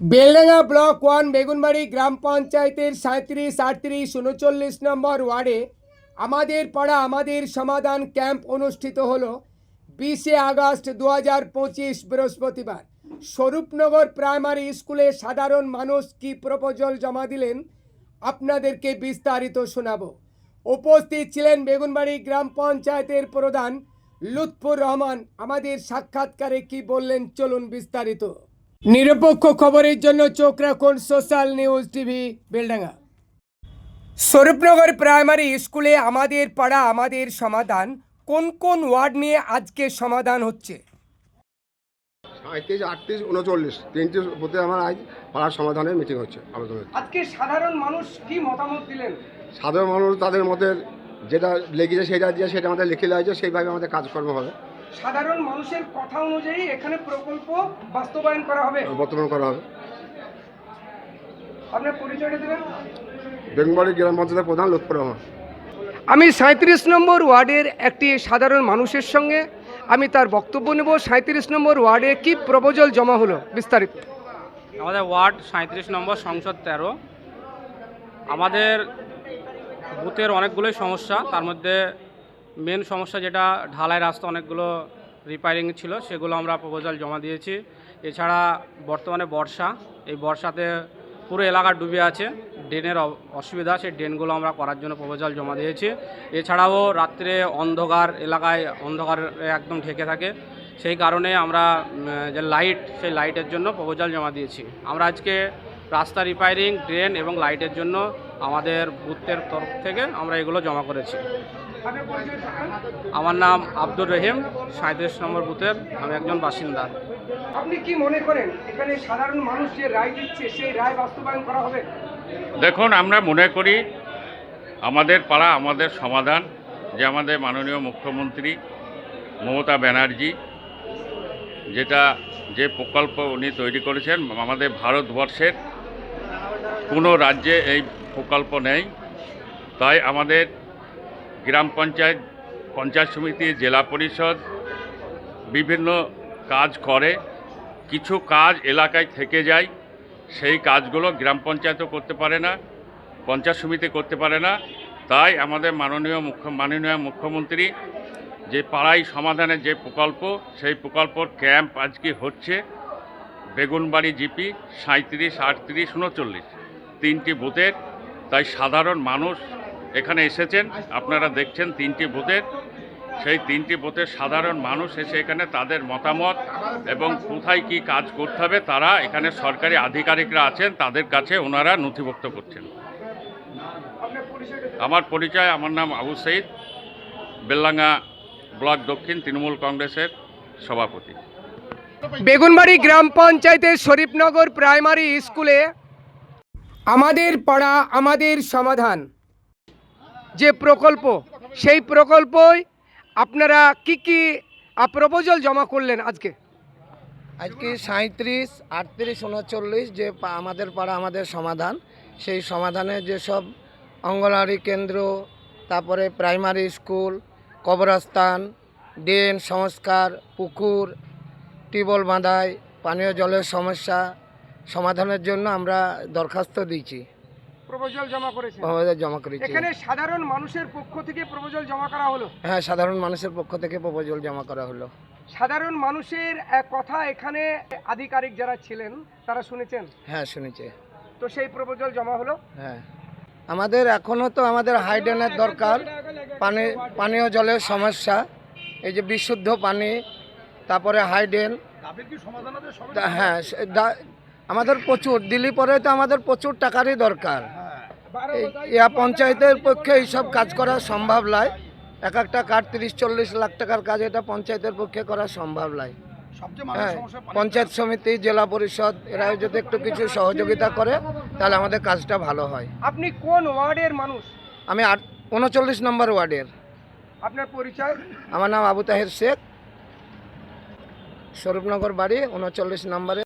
Beldanga block one Begunbari গ্রাম পঞ্চায়েতের সাঁত্রিশ, আটত্রিশ, উনচল্লিশ নম্বর ওয়ার্ডে আমাদের পাড়া আমাদের সমাধান ক্যাম্প অনুষ্ঠিত হলো বিশে আগস্ট দু হাজার পঁচিশ বৃহস্পতিবার। স্বরূপনগর প্রাইমারি স্কুলে সাধারণ মানুষ কি প্রপোজাল জমা দিলেন আপনাদেরকে বিস্তারিত শোনাবো। উপস্থিত ছিলেন বেগুনবাড়ি গ্রাম পঞ্চায়েতের প্রধান লুৎফুর রহমান। আমাদের সাক্ষাৎকারে কি বললেন চলুন বিস্তারিত। নিরপেক্ষ খবরের জন্য চোখ রাখুন social news TV Beldanga. Swarupnagar primary স্কুলে আমাদের পাড়া আমাদের সমাধান কোন কোন ওয়ার্ড নিয়ে আজকে সমাধান হচ্ছে? সাঁত্রিশ আটত্রিশ উনচল্লিশ তিনটি বুথে আমার আজ পাড়ার সমাধানের মিটিং হচ্ছে আলোচনা আজকে সাধারণ মানুষ কি মতামত দিলেন? সাধারণ মানুষ তাদের মধ্যে যেটা লেগেছে সেটা দিয়ে সেটা আমাদের লিখে দেওয়া হয়েছে সেইভাবে আমাদের কাজকর্ম হবে। সাধারণ মানুষের কথা অনুযায়ী এখানে প্রকল্প বাস্তবায়ন করা হবে। বর্তমান করা হবে। আপনার পরিচয়টা দেবেন? বেঙ্গলি গ্রাম পঞ্চায়েতের প্রধান লক্ষ্য রহমান। আমি সাঁত্রিশ নম্বর ওয়ার্ডের একটি সাধারণ মানুষের সঙ্গে আমি তার বক্তব্য নেব। সাঁত্রিশ নম্বর ওয়ার্ডে কি প্রপোজাল জমা হলো বিস্তারিত। আমাদের ওয়ার্ড সাঁত্রিশ নম্বর সংসদ তেরো। আমাদের বুথের অনেকগুলোই সমস্যা তার মধ্যে মেন সমস্যা যেটা, ঢালাই রাস্তা অনেকগুলো রিপেয়ারিং ছিল, সেগুলো আমরা প্রপোজাল জমা দিয়েছি। এছাড়া বর্তমানে বর্ষা, এই বর্ষাতে পুরো এলাকা ডুবে আছে, ড্রেনের অসুবিধা, সেই ড্রেনগুলো আমরা করার জন্য প্রপোজাল জমা দিয়েছি। এছাড়াও রাত্রে অন্ধকার এলাকায় অন্ধকার একদম ঢেকে থাকে, সেই কারণে আমরা যে লাইট সেই লাইটের জন্য প্রপোজাল জমা দিয়েছি। আমরা আজকে রাস্তা রিপেয়ারিং ড্রেন এবং লাইটের জন্য আমাদের বুথের তরফ থেকে আমরা এগুলো জমা করেছি। আমার নাম আব্দুর রহিম সাঁত্রিশ নম্বর বুথের আমি একজন বাসিন্দা। আপনি কি মনে করেন এখানে সাধারণ মানুষ যে রায় দিচ্ছে সেই রায় বাস্তবায়ন করা হবে? দেখুন আমরা মনে করি আমাদের পাড়া আমাদের সমাধান যে আমাদের মাননীয় মুখ্যমন্ত্রী মমতা ব্যানার্জি যেটা যে প্রকল্প উনি তৈরি করেছেন আমাদের ভারতবর্ষের কোনো রাজ্যে এই প্রকল্প নেই। তাই আমাদের গ্রাম পঞ্চায়েত পঞ্চায়েত সমিতি, জেলা পরিষদ বিভিন্ন কাজ করে। কিছু কাজ এলাকায় থেকে যায়, সেই কাজগুলো গ্রাম পঞ্চায়েতও করতে পারে না, পঞ্চায়েত সমিতি করতে পারে না। তাই আমাদের মাননীয় মুখ্য, মাননীয় মুখ্যমন্ত্রী যে পাড়াই সমাধানের যে প্রকল্প, সেই প্রকল্পর ক্যাম্প আজকে হচ্ছে বেগুনবাড়ি জিপি সাঁত্রিশ আটত্রিশ, উনচল্লিশ। তিনটি বুথের, তাই সাধারণ মানুষ এখানে এসেছেন, আপনারা দেখছেন তিনটি বুথের। সেই তিনটি বুথের সাধারণ মানুষ এসে এখানে তাদের মতামত এবং কোথায় কি কাজ করতে হবে, তারা এখানে সরকারি আধিকারিকরা আছেন, তাদের কাছে ওনারা নথিভুক্ত করছেন। আমার পরিচয়, আমার নাম আবু সঈদ বেল্লাঙ্গা ব্লক দক্ষিণ তৃণমূল কংগ্রেসের সভাপতি। বেগুনবাড়ি গ্রাম পঞ্চায়েতের শরীফনগর প্রাইমারি স্কুলে আমাদের পাড়া, আমাদের সমাধান। যে প্রকল্প, সেই প্রকল্পই আপনারা কি কি প্রপোজাল জমা করলেন আজকে? আজকে সাঁত্রিশ আটত্রিশ, উনচল্লিশ যে আমাদের পাড়া আমাদের সমাধান, সেই সমাধানে যেসব অঙ্গনওয়াড়ি কেন্দ্র, তারপরে প্রাইমারি স্কুল, কবরস্থান, ড্রেন, সংস্কার, পুকুর, টিউবওয়েল বাঁধাই, পানীয় জলের সমস্যা, সমাধানের জন্য আমরা দরখাস্ত দিয়েছি। প্রপোজাল জমা জমা করেছি। এখানে সাধারণ মানুষের পক্ষ থেকে প্রপোজাল জমা করা হলো? হ্যাঁ সাধারণ মানুষের পক্ষ থেকে প্রপোজাল জমা করা হলো। সাধারণ মানুষের কথা এখানে আধিকারিক যারা ছিলেন তারা শুনেছেন? হ্যাঁ শুনেছি। তো সেই প্রপোজাল জমা হলো? হ্যাঁ। আমাদের এখনও তো আমাদের হাইড্রেনের দরকার পানি পানীয় জলের সমস্যা এই যে বিশুদ্ধ পানি তারপরে হাইডেন হ্যাঁ আমাদের প্রচুর দিল্লি পরে তো আমাদের প্রচুর টাকারই দরকার। ইয়া পঞ্চায়েতের পক্ষে এইসব কাজ করা সম্ভব নয়। এক একটা কাঠ তিরিশ চল্লিশ লাখ টাকার কাজ এটা পঞ্চায়েতের পক্ষে করা সম্ভব নয়। হ্যাঁ পঞ্চায়েত সমিতি জেলা পরিষদ এরা যদি একটু কিছু সহযোগিতা করে তাহলে আমাদের কাজটা ভালো হয়। আপনি কোন ওয়ার্ডের মানুষ? আমি আট উনচল্লিশ নম্বর ওয়ার্ডের। আপনার পরিচয়? আমার নাম আবু তাহের শেখ। স্বরূপনগর বাড়ি উনচল্লিশ নম্বরে।